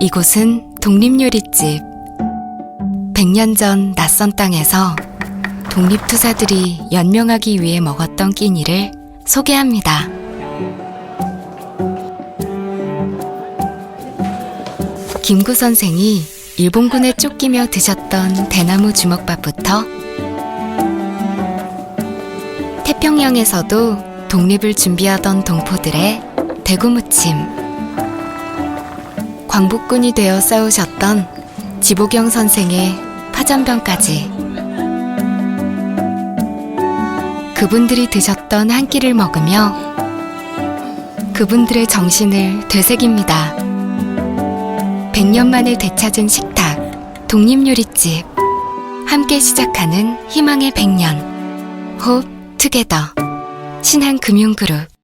이곳은 독립요리집. 100년 전 낯선 땅에서 독립투사들이 연명하기 위해 먹었던 끼니를 소개합니다. 김구 선생이 일본군에 쫓기며 드셨던 대나무 주먹밥부터 태평양에서도 독립을 준비하던 동포들의 대구무침 광복군이 되어 싸우셨던 지보경 선생의 파전병까지 그분들이 드셨던 한 끼를 먹으며 그분들의 정신을 되새깁니다. 100년 만에 되찾은 식탁, 독립요리집. 함께 시작하는 희망의 100년. 홉 투게더. 신한금융그룹.